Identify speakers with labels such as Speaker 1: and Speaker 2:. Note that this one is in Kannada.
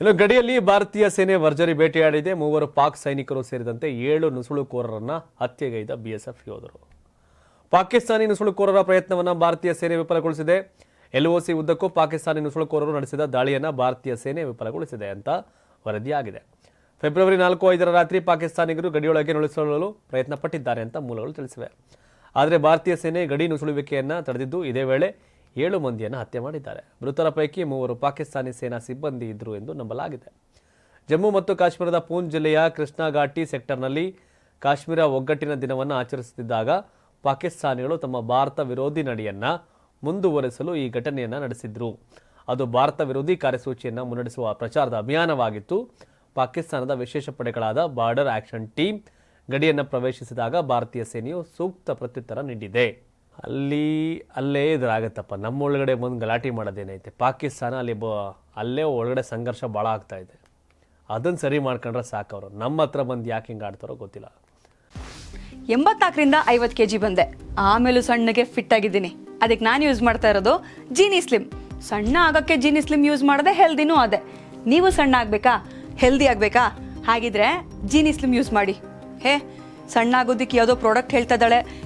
Speaker 1: ಇನ್ನು ಗಡಿಯಲ್ಲಿ ಭಾರತೀಯ ಸೇನೆ ವರ್ಜರಿ ಬೇಟೆಯಾಡಿದೆ ಮೂವರು ಪಾಕ್ ಸೈನಿಕರು ಸೇರಿದಂತೆ ಏಳು ನುಸುಳುಕೋರರನ್ನ ಹತ್ಯೆಗೈದ ಬಿಎಸ್ಎಫ್ ಯೋಧರು. ಪಾಕಿಸ್ತಾನಿ ನುಸುಳುಕೋರರ ಪ್ರಯತ್ನವನ್ನು ಭಾರತೀಯ ಸೇನೆ ವಿಫಲಗೊಳಿಸಿದೆ. ಎಲ್ಒಸಿ ಉದ್ದಕ್ಕೂ ಪಾಕಿಸ್ತಾನಿ ನುಸುಳುಕೋರರು ನಡೆಸಿದ ದಾಳಿಯನ್ನು ಭಾರತೀಯ ಸೇನೆ ವಿಫಲಗೊಳಿಸಿದೆ ಅಂತ ವರದಿಯಾಗಿದೆ. ಫೆಬ್ರವರಿ ನಾಲ್ಕು ಐದರ ರಾತ್ರಿ ಪಾಕಿಸ್ತಾನಿಗರು ಗಡಿಯೊಳಗೆ ನುಸುಳಲು ಪ್ರಯತ್ನ ಪಟ್ಟಿದ್ದಾರೆ ಅಂತ ಮೂಲಗಳು ತಿಳಿಸಿವೆ. ಆದರೆ ಭಾರತೀಯ ಸೇನೆ ಗಡಿ ನುಸುಳುವಿಕೆಯನ್ನು ತಡೆದಿದ್ದು ಇದೇ ವೇಳೆ ಏಳು ಮಂದಿಯನ್ನು ಹತ್ಯೆ ಮಾಡಿದ್ದಾರೆ. ಮೃತರ ಪೈಕಿ ಮೂವರು ಪಾಕಿಸ್ತಾನಿ ಸೇನಾ ಸಿಬ್ಬಂದಿ ಇದ್ದರು ಎಂದು ನಂಬಲಾಗಿದೆ. ಜಮ್ಮು ಮತ್ತು ಕಾಶ್ಮೀರದ ಪೂಂಚ್ ಜಿಲ್ಲೆಯ ಕೃಷ್ಣಾಘಾಟಿ ಸೆಕ್ಟರ್ನಲ್ಲಿ ಕಾಶ್ಮೀರ ಒಗ್ಗಟ್ಟಿನ ದಿನವನ್ನು ಆಚರಿಸುತ್ತಿದ್ದಾಗ ಪಾಕಿಸ್ತಾನಿಗಳು ತಮ್ಮ ಭಾರತ ವಿರೋಧಿ ನಡೆಯನ್ನು ಮುಂದುವರೆಸಲು ಈ ಘಟನೆಯನ್ನು ನಡೆಸಿದ್ರು. ಅದು ಭಾರತ ವಿರೋಧಿ ಕಾರ್ಯಸೂಚಿಯನ್ನು ಮುನ್ನಡೆಸುವ ಪ್ರಚಾರದ ಅಭಿಯಾನವಾಗಿತ್ತು. ಪಾಕಿಸ್ತಾನದ ವಿಶೇಷ ಪಡೆಗಳಾದ ಬಾರ್ಡರ್ ಆಕ್ಷನ್ ಟೀಮ್ ಗಡಿಯನ್ನು ಪ್ರವೇಶಿಸಿದಾಗ ಭಾರತೀಯ ಸೇನೆಯು ಸೂಕ್ತ ಪ್ರತ್ಯುತ್ತರ ನೀಡಿದೆ. ಅಲ್ಲಿ ಅಲ್ಲೇ ಇದ್ರಾಗತ್ತಪ್ಪ ನಮ್ಮ ಒಳಗಡೆ ಬಂದು ಗಲಾಟೆ ಮಾಡೋದೇನೈತೆ? ಪಾಕಿಸ್ತಾನ ಅಲ್ಲಿ ಬ, ಅಲ್ಲೇ ಒಳಗಡೆ ಸಂಘರ್ಷ ಭಾಳ ಆಗ್ತಾ ಇದೆ. ಅದನ್ನು ಸರಿ ಮಾಡ್ಕೊಂಡ್ರೆ ಸಾಕು ಅವರು. ನಮ್ಮ ಹತ್ರ ಬಂದು ಯಾಕೆ ಹಿಂಗೆ ಆಡ್ತಾರೋ ಗೊತ್ತಿಲ್ಲ.
Speaker 2: ಎಂಬತ್ನಾಲ್ಕರಿಂದ ಐವತ್ತು ಕೆ ಜಿ ಬಂದೆ. ಆಮೇಲೂ ಸಣ್ಣಗೆ ಫಿಟ್ ಆಗಿದ್ದೀನಿ. ಅದಕ್ಕೆ ನಾನು ಯೂಸ್ ಮಾಡ್ತಾ ಇರೋದು ಜೀನಿ ಸ್ಲಿಮ್ ಸಣ್ಣ ಆಗೋಕ್ಕೆ ಜೀನಿ ಸ್ಲಿಮ್ ಯೂಸ್ ಮಾಡದೆ ಹೆಲ್ದಿನೂ ಅದೇ. ನೀವು ಸಣ್ಣ ಆಗಬೇಕಾ? ಹೆಲ್ದಿ ಆಗಬೇಕಾ? ಹಾಗಿದ್ರೆ ಜೀನಿ ಸ್ಲಿಮ್ ಯೂಸ್ ಮಾಡಿ. ಹೇ, ಸಣ್ಣ ಆಗೋದಕ್ಕೆ ಯಾವುದೋ ಪ್ರಾಡಕ್ಟ್ ಹೇಳ್ತಾ ಇದ್ದಾಳೆ.